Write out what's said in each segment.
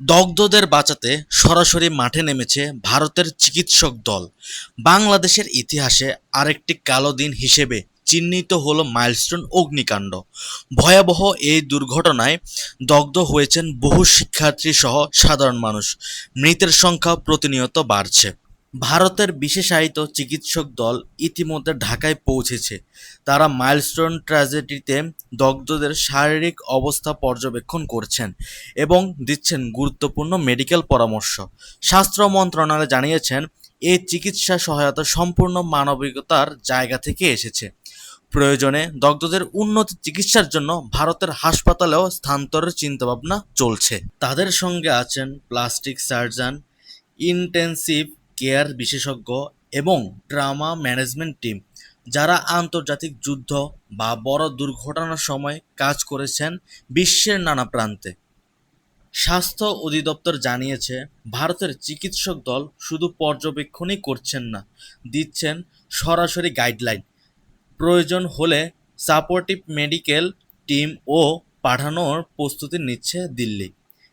দগ্ধদের বাঁচাতে সরাসরি মাঠে নেমেছে ভারতের চিকিৎসক দল। বাংলাদেশের ইতিহাসে আরেকটি কালো দিন হিসেবে চিহ্নিত হলো মাইলস্টোন অগ্নিকাণ্ড। ভয়াবহ এই দুর্ঘটনায় দগ্ধ হয়েছেন বহু শিক্ষার্থী সহ সাধারণ মানুষ। মৃতের সংখ্যা প্রতিনিয়ত বাড়ছে। ভারতের বিশেষায়িত চিকিৎসক দল ইতিমধ্যে ঢাকায় পৌঁছেছে। তারা মাইলস্টোন ট্র্যাজেডিতে দগ্ধদের শারীরিক অবস্থা পর্যবেক্ষণ করছেন এবং দিচ্ছেন গুরুত্বপূর্ণ মেডিকেল পরামর্শ। স্বাস্থ্য মন্ত্রণালয় জানিয়েছেন, এই চিকিৎসা সহায়তা সম্পূর্ণ মানবিকতার জায়গা থেকে এসেছে। প্রয়োজনে দগ্ধদের উন্নত চিকিৎসার জন্য ভারতের হাসপাতালেও স্থানান্তরের চিন্তাভাবনা চলছে। তাদের সঙ্গে আছেন প্লাস্টিক সার্জন, ইনটেনসিভ কেয়ার বিশেষজ্ঞ এবং ট্রামা ম্যানেজমেন্ট টিম, যারা আন্তর্জাতিক যুদ্ধ বা বড় দুর্ঘটনার সময় কাজ করেছেন বিশ্বের নানা প্রান্তে। স্বাস্থ্য অধিদপ্তর জানিয়েছে, ভারতের চিকিৎসক দল শুধু পর্যবেক্ষণই করছেন না, দিচ্ছেন সরাসরি গাইডলাইন। প্রয়োজন হলে সাপোর্টিভ মেডিকেল টিম ও পাঠানোর প্রস্তুতি নিচ্ছে দিল্লি।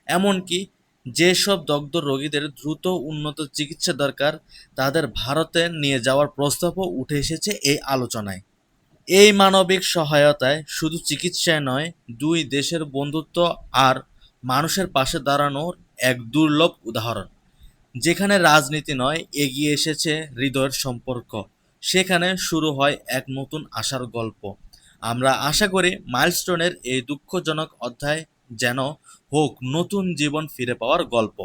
এমনকি যেসব দগ্ধ রোগীদের দ্রুত উন্নত চিকিৎসা দরকার, তাদের ভারতে নিয়ে যাওয়ার প্রস্তাবও উঠে এসেছে এই আলোচনায়। এই মানবিক সহায়তায় শুধু চিকিৎসায় নয়, দুই দেশের বন্ধুত্ব আর মানুষের পাশে দাঁড়ানোর এক দুর্লভ উদাহরণ। যেখানে রাজনীতি নয়, এগিয়ে এসেছে হৃদয়ের সম্পর্ক। সেখানে শুরু হয় এক নতুন আশার গল্প। আমরা আশা করি মাইলস্টোনের এই দুঃখজনক অধ্যায় যেন হোক নতুন জীবন ফিরে পাওয়ার গল্প।